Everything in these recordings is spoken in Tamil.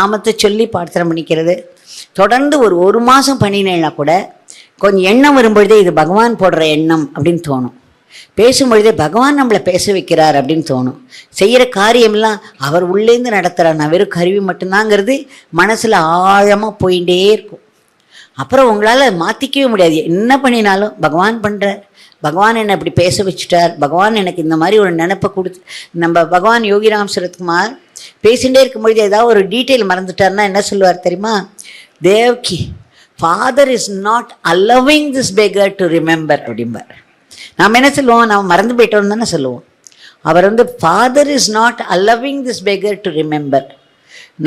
நாமத்தை சொல்லி பிரார்த்தனை பண்ணிக்கிறது. தொடர்ந்து ஒரு ஒரு மாதம் பண்ணினேன்னா கூட கொஞ்சம் எண்ணம் வரும்பொழுதே இது பகவான் போடுற எண்ணம் அப்படின்னு தோணும். பேசும்பொழுதே பகவான் நம்மளை பேச வைக்கிறார் அப்படின்னு தோணும். செய்கிற காரியமெல்லாம் அவர் உள்ளேருந்து நடத்துகிறார் நான் வெறும் கருவி மட்டும்தாங்கிறது மனசில் ஆழமாக போயிட்டே இருக்கும். அப்புறம் உங்களால் மாற்றிக்கவே முடியாது. என்ன பண்ணினாலும் பகவான் பண்ணுறார் பகவான் என்னை இப்படி பேச வச்சுட்டார். பகவான் எனக்கு இந்த மாதிரி ஒரு நினப்பை கொடுத்து நம்ம பகவான் யோகிராம் சரத்குமார் பேசிகிட்டே இருக்கும்பொழுது ஏதாவது ஒரு டீட்டெயில் மறந்துட்டார்னா என்ன சொல்லுவார் தெரியுமா? Devki father is not allowing this beggar to remember அப்படிம்பார். நாம் என்ன சொல்லுவோம்? நாம் மறந்து போயிட்டோம்னு தானே சொல்லுவோம். அவர் வந்து father is not allowing this beggar to remember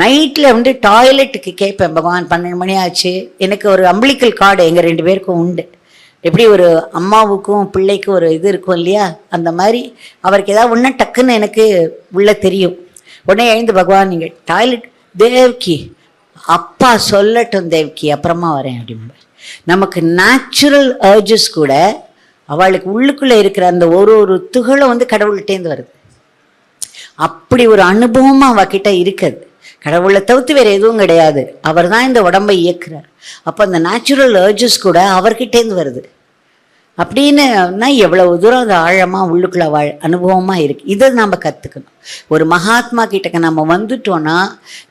நைட்டில் வந்து டாய்லெட்டுக்கு கேட்பேன் பகவான் பன்னெண்டு மணி ஆச்சு. எனக்கு ஒரு அம்பிளிக்கல் கார்டு எங்கள் ரெண்டு பேருக்கும் உண்டு. எப்படி ஒரு அம்மாவுக்கும் பிள்ளைக்கும் ஒரு இது இருக்கும் இல்லையா? அந்த மாதிரி அவருக்கு ஏதாவது ஒன்றும் டக்குன்னு எனக்கு உள்ள தெரியும். உடனே எழுந்து பகவான் நீங்கள் டாய்லெட் தேவ்கி. அப்பா சொல்லட்டும் தேவ்கி அப்புறமா வரேன் அப்படிம்பார். நமக்கு நேச்சுரல் அர்ஜஸ் கூட அவளுக்கு உள்ளுக்குள்ளே இருக்கிற அந்த ஒரு ஒரு துகளும் வந்து கடவுள்கிட்டேருந்து வருது. அப்படி ஒரு அனுபவமாக அவகிட்ட இருக்குது. கடவுளை தவிர்த்து வேறு எதுவும் கிடையாது. அவர் தான் இந்த உடம்பை இயக்குறார். அப்போ அந்த நேச்சுரல் அர்ஜஸ் கூட அவர்கிட்டேருந்து வருது. அப்படின்னு எவ்வளவு தூரம் அது ஆழமாக உள்ளுக்குள்ள வாழ் அனுபவமாக இருக்குது இதை நம்ம கற்றுக்கணும் ஒரு மகாத்மா கிட்டக்க நம்ம வந்துட்டோன்னா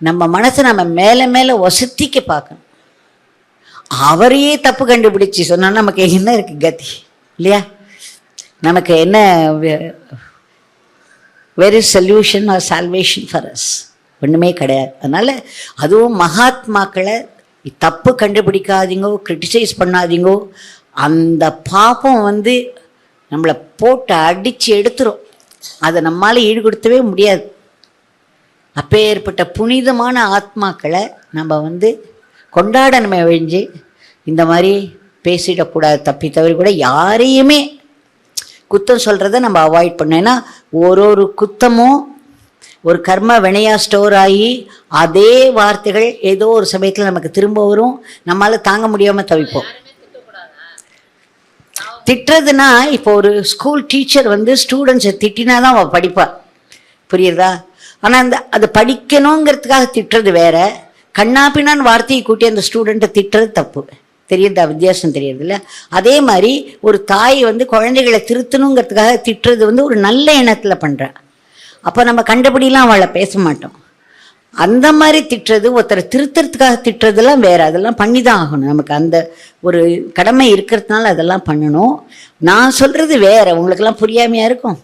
நம்ம மனசை நம்ம மேலே மேலே ஒசத்திக்க பார்க்கணும். அவரையே தப்பு கண்டுபிடிச்சி சொன்னால் நமக்கு என்ன இருக்குது கதி? இல்லையா? நமக்கு என்ன very solution or salvation for us ஒன்றுமே கிடையாது. அதனால் அதுவும் மகாத்மாக்களை தப்பு கண்டுபிடிக்காதீங்கோ கிரிட்டிசைஸ் பண்ணாதீங்கோ அந்த பாப்பம் வந்து நம்மளை போட்டு அடித்து எடுத்துரும். அதை நம்மால் ஈடுபடுத்தவே முடியாது. அப்பேற்பட்ட புனிதமான ஆத்மாக்களை நம்ம வந்து கொண்டாடணுமே ஒழிஞ்சு இந்த மாதிரி பேசிடக்கூடாது தப்பி தவறி கூட யாரையுமே குத்தம் சொல்கிறத நம்ம அவாய்ட் பண்ணோம் ஏன்னா ஒரு ஒரு குத்தமும் ஒரு கர்ம வினையாக ஸ்டோர் ஆகி அதே வார்த்தைகள் ஏதோ ஒரு சமயத்தில் நமக்கு திரும்ப வரும். நம்மளால் தாங்க முடியாமல் தவிப்போம். திட்டுறதுனா இப்போ ஒரு ஸ்கூல் டீச்சர் வந்து ஸ்டூடெண்ட்ஸை திட்டினா தான் அவள் படிப்பாள் புரியுறதா ஆனால் அந்த அதை படிக்கணுங்கிறதுக்காக திட்டுறது வேற. கண்ணாப்பினான்னு வார்த்தையை கூட்டி அந்த ஸ்டூடெண்ட்டை திட்டுறது தப்பு. தெரியுதா? வித்தியாசம் தெரியுதுல்ல அதே மாதிரி ஒரு தாய் வந்து குழந்தைகளை திருத்தணுங்கிறதுக்காக திட்டுறது வந்து ஒரு நல்ல எண்ணத்தில் பண்ணுறா அப்போ நம்ம கண்டபடிலாம் அவளை பேச மாட்டோம். அந்த மாதிரி திட்டுறது ஒருத்தரை திருத்தறதுக்காக திட்டுறதெல்லாம் வேற. அதெல்லாம் பண்ணி தான் ஆகணும். நமக்கு அந்த ஒரு கடமை இருக்கிறதுனால அதெல்லாம் பண்ணணும். நான் சொல்கிறது வேற. உங்களுக்கெல்லாம் புரியாமையா இருக்கும்?